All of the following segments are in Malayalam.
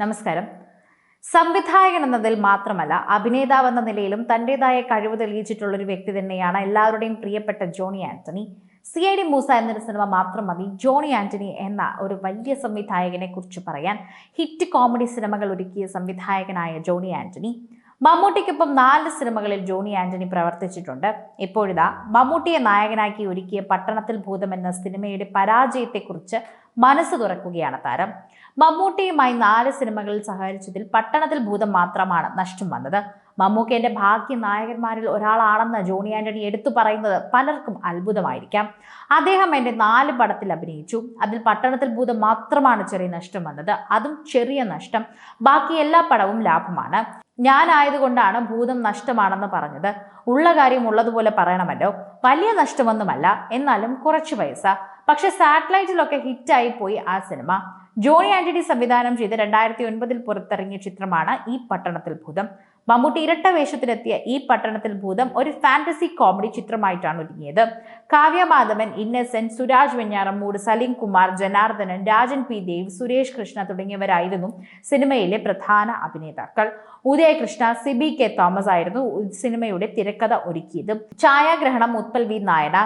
നമസ്കാരം. സംവിധായകൻ എന്നതിൽ മാത്രമല്ല അഭിനേതാവ് എന്ന നിലയിലും തന്റെതായ കഴിവ് തെളിയിച്ചിട്ടുള്ള ഒരു വ്യക്തി തന്നെയാണ് എല്ലാവരുടെയും പ്രിയപ്പെട്ട Johny Antony. C I D Moosa എന്നൊരു സിനിമ മാത്രം മതി ജോണി ആന്റണി എന്ന ഒരു വലിയ സംവിധായകനെ കുറിച്ച് പറയാൻ ഹിറ്റ് കോമഡി സിനിമകൾ ഒരുക്കിയ സംവിധായകനായ ജോണി ആന്റണി. മമ്മൂട്ടിക്കൊപ്പം നാല് സിനിമകളിൽ ജോണി ആന്റണി പ്രവർത്തിച്ചിട്ടുണ്ട്. ഇപ്പോഴിതാ മമ്മൂട്ടിയെ നായകനാക്കി ഒരുക്കിയ പട്ടണത്തിൽ ഭൂതം എന്ന സിനിമയുടെ പരാജയത്തെക്കുറിച്ച് മനസ്സ് തുറക്കുകയാണ് താരം. മമ്മൂട്ടിയുമായി നാല് സിനിമകളിൽ സഹകരിച്ചതിൽ പട്ടണത്തിൽ ഭൂതം മാത്രമാണ് നഷ്ടം വന്നത്. മമ്മൂക്കേന്റെ ഭാഗ്യ നായകന്മാരിൽ ഒരാളാണെന്ന് ജോണി ആന്റണി എടുത്തു പറയുന്നത് പലർക്കും അത്ഭുതമായിരിക്കാം. അദ്ദേഹം എന്റെ നാല് പടത്തിൽ അഭിനയിച്ചു. അതിൽ പട്ടണത്തിൽ ഭൂതം മാത്രമാണ് ചെറിയ നഷ്ടം വന്നത്. അതും ചെറിയ നഷ്ടം. ബാക്കി എല്ലാ പടവും ലാഭമാണ്. ഞാനായതുകൊണ്ടാണ് ഭൂതം നഷ്ടമാണെന്ന് പറഞ്ഞത്. ഉള്ള കാര്യം ഉള്ളതുപോലെ പറയണമല്ലോ. വലിയ നഷ്ടമൊന്നുമല്ല. എന്നാലും കുറച്ച് പൈസ. പക്ഷെ സാറ്റലൈറ്റിലൊക്കെ ഹിറ്റായി പോയി ആ സിനിമ. ജോണി ആന്റണി സംവിധാനം ചെയ്ത് രണ്ടായിരത്തി ഒൻപതിൽ പുറത്തിറങ്ങിയ ചിത്രമാണ് ഈ പട്ടണത്തിൽ ഭൂതം. മമ്മൂട്ടി ഇരട്ട വേഷത്തിലെത്തിയ ഈ പട്ടണത്തിൽ ഭൂതം ഒരു ഫാന്റസി കോമഡി ചിത്രമായിട്ടാണ് ഒരുങ്ങിയത്. കാവ്യ മാധവൻ ഇന്നസെന്റ് സുരാജ് വെഞ്ഞാറമ്മൂട് സലീം കുമാർ ജനാർദ്ദനൻ രാജൻ പി ദേവ് സുരേഷ് കൃഷ്ണ തുടങ്ങിയവരായിരുന്നു സിനിമയിലെ പ്രധാന അഭിനേതാക്കൾ. ഉദയകൃഷ്ണ സിബി കെ തോമസ് ആയിരുന്നു സിനിമയുടെ തിരക്കഥ ഒരുക്കിയത്. ഛായാഗ്രഹണം ഉത്പൽ വി നായന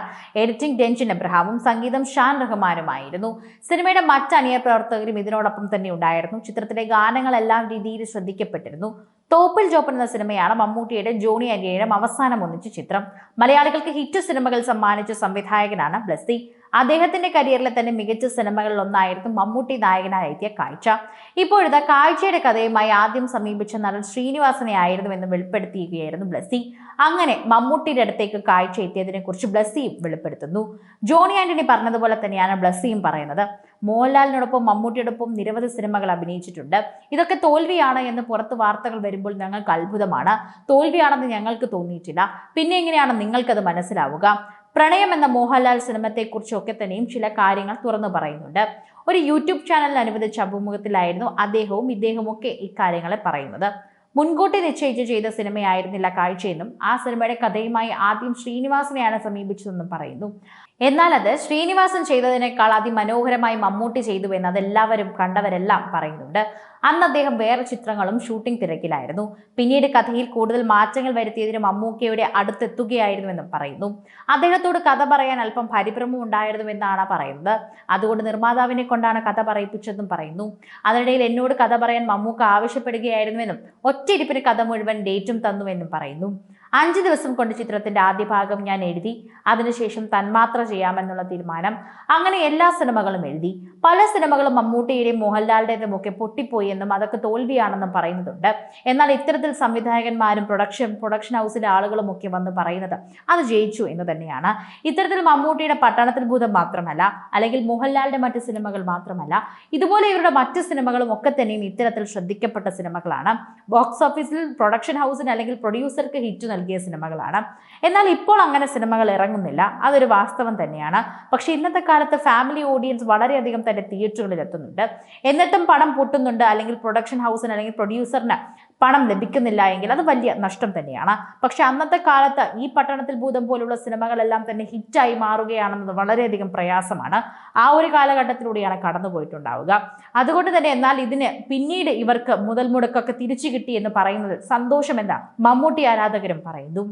എഡിറ്റിംഗ് രഞ്ജൻ എബ്രഹാമും സംഗീതം ഷാൻ റഹ്മാനുമായിരുന്നു. സിനിമയുടെ മറ്റ് അണിയർ പ്രവർത്തകരും ഇതിനോടൊപ്പം തന്നെ ഉണ്ടായിരുന്നു. ചിത്രത്തിലെ ഗാനങ്ങളെല്ലാം രീതിയിൽ ശ്രദ്ധിക്കപ്പെട്ടിരുന്നു. തോപ്പിൽ ജോപ്പൻ എന്ന സിനിമയാണ് മമ്മൂട്ടിയുടെ ജോണി അനിയയുടെ അവസാനം ഒന്നിച്ച ചിത്രം. മലയാളികൾക്ക് ഹിറ്റ് സിനിമകൾ സമ്മാനിച്ച സംവിധായകനാണ് ബ്ലസ്സി. അദ്ദേഹത്തിന്റെ കരിയറിലെ തന്നെ മികച്ച സിനിമകളിൽ ഒന്നായിരുന്നു മമ്മൂട്ടി നായകനായി എത്തിയ കാഴ്ച. ഇപ്പോഴത്തെ കാഴ്ചയുടെ കഥയുമായി ആദ്യം സമീപിച്ച നടൻ ശ്രീനിവാസനെ ആയിരുന്നു എന്ന് വെളിപ്പെടുത്തിയിരിക്കുകയായിരുന്നു ബ്ലസ്സി. അങ്ങനെ മമ്മൂട്ടിയുടെ അടുത്തേക്ക് കാഴ്ച എത്തിയതിനെ കുറിച്ച് ബ്ലസ്സിയും വെളിപ്പെടുത്തുന്നു. ജോണി ആന്റണി പറഞ്ഞതുപോലെ തന്നെയാണ് ബ്ലസ്സിയും പറയുന്നത്. മോഹൻലാലിനോടൊപ്പം മമ്മൂട്ടിയോടൊപ്പം നിരവധി സിനിമകൾ അഭിനയിച്ചിട്ടുണ്ട്. ഇതൊക്കെ തോൽവിയാണ് എന്ന് പുറത്ത് വാർത്തകൾ വരുമ്പോൾ ഞങ്ങൾക്ക് അത്ഭുതമാണ്. തോൽവിയാണെന്ന് ഞങ്ങൾക്ക് തോന്നിയിട്ടില്ല. പിന്നെ എങ്ങനെയാണ് നിങ്ങൾക്കത് മനസ്സിലാവുക? പ്രണയം എന്ന മോഹൻലാൽ സിനിമത്തെക്കുറിച്ചൊക്കെ തന്നെയും ചില കാര്യങ്ങൾ തുറന്നു പറയുന്നുണ്ട്. ഒരു യൂട്യൂബ് ചാനലിന് അനുവദിച്ച അഭിമുഖത്തിലായിരുന്നു അദ്ദേഹവും ഇദ്ദേഹവും ഒക്കെ ഇക്കാര്യങ്ങളെ പറയുന്നത്. മുൻകൂട്ടി നിശ്ചയിച്ച് ചെയ്ത സിനിമയായിരുന്നില്ല കാഴ്ചയെന്നും ആ സിനിമയുടെ കഥയുമായി ആദ്യം ശ്രീനിവാസിനെയാണ് സമീപിച്ചതെന്നും പറയുന്നു. എന്നാൽ അത് ശ്രീനിവാസൻ ചെയ്തതിനേക്കാൾ അതിമനോഹരമായി മമ്മൂട്ടി ചെയ്തു എന്ന് അതെല്ലാവരും കണ്ടവരെല്ലാം പറയുന്നുണ്ട്. അന്ന് അദ്ദേഹം വേറെ ചിത്രങ്ങളും ഷൂട്ടിംഗ് തിരക്കിലായിരുന്നു. പിന്നീട് കഥയിൽ കൂടുതൽ മാറ്റങ്ങൾ വരുത്തിയതിന് മമ്മൂക്കയുടെ അടുത്തെത്തുകയായിരുന്നുവെന്നും പറയുന്നു. അദ്ദേഹത്തോട് കഥ പറയാൻ അല്പം പരിഭ്രമം ഉണ്ടായിരുന്നുവെന്നാണ് പറയുന്നത്. അതുകൊണ്ട് നിർമ്മാതാവിനെ കൊണ്ടാണ് കഥ പറയിപ്പിച്ചതെന്നും പറയുന്നു. അതിനിടയിൽ എന്നോട് കഥ പറയാൻ മമ്മൂക്ക ആവശ്യപ്പെടുകയായിരുന്നുവെന്നും ഒറ്റയിരിപ്പിന് കഥ മുഴുവൻ ഡേറ്റും തന്നുവെന്നും പറയുന്നു. അഞ്ച് ദിവസം കൊണ്ട് ചിത്രത്തിന്റെ ആദ്യ ഭാഗം ഞാൻ എഴുതി അതിനുശേഷം തന്മാത്ര ചെയ്യാമെന്നുള്ള തീരുമാനം. അങ്ങനെ എല്ലാ സിനിമകളും എഴുതി. പല സിനിമകളും മമ്മൂട്ടിയുടെയും മോഹൻലാലിന്റെയും ഒക്കെ പൊട്ടിപ്പോയി എന്നും അതൊക്കെ തോൽവിയാണെന്നും പറയുന്നുണ്ട്. എന്നാൽ ഇത്തരത്തിൽ സംവിധായകന്മാരും പ്രൊഡക്ഷൻ പ്രൊഡക്ഷൻ ഹൗസിലെ ആളുകളും ഒക്കെ വന്ന് പറയുന്നത് അത് ജയിച്ചു എന്ന് തന്നെയാണ്. ഇത്തരത്തിൽ മമ്മൂട്ടിയുടെ പട്ടണത്തിൽ ഭൂതം മാത്രമല്ല അല്ലെങ്കിൽ മോഹൻലാലിന്റെ മറ്റ് സിനിമകൾ മാത്രമല്ല ഇതുപോലെ ഇവരുടെ മറ്റ് സിനിമകളും ഒക്കെ തന്നെയും ഇത്തരത്തിൽ ശ്രദ്ധിക്കപ്പെട്ട സിനിമകളാണ്. ബോക്സ് ഓഫീസിൽ പ്രൊഡക്ഷൻ ഹൗസിന് അല്ലെങ്കിൽ പ്രൊഡ്യൂസർക്ക് ഹിറ്റ് നൽകിയ സിനിമകളാണ്. എന്നാൽ ഇപ്പോൾ അങ്ങനെ സിനിമകൾ ഇറങ്ങുന്നില്ല. അതൊരു വാസ്തവം തന്നെയാണ്. പക്ഷേ ഇന്നത്തെ കാലത്ത് ഫാമിലി ഓഡിയൻസ് വളരെയധികം തന്നെ തിയേറ്ററുകളിൽ എത്തുന്നുണ്ട്. എന്നിട്ടും പണം പൊട്ടുന്നുണ്ട്. അല്ലെങ്കിൽ പ്രൊഡക്ഷൻ ഹൗസിന് അല്ലെങ്കിൽ പ്രൊഡ്യൂസറിന് പണം ലഭിക്കുന്നില്ല എങ്കിൽ അത് വലിയ നഷ്ടം തന്നെയാണ്. പക്ഷെ അന്നത്തെ കാലത്ത് ഈ പട്ടണത്തിൽ ഭൂതം പോലുള്ള സിനിമകളെല്ലാം തന്നെ ഹിറ്റായി മാറുകയാണെന്നത് വളരെയധികം പ്രയാസമാണ്. ആ ഒരു കാലഘട്ടത്തിലൂടെയാണ് കടന്നുപോയിട്ടുണ്ടാവുക. അതുകൊണ്ട് തന്നെ എന്നാൽ ഇതിന് പിന്നീട് ഇവർക്ക് മുതൽ മുടക്കൊക്കെ തിരിച്ചു കിട്ടി എന്ന് പറയുന്നത് സന്തോഷമെന്ന മമ്മൂട്ടി ആരാധകരും പറയുന്നു.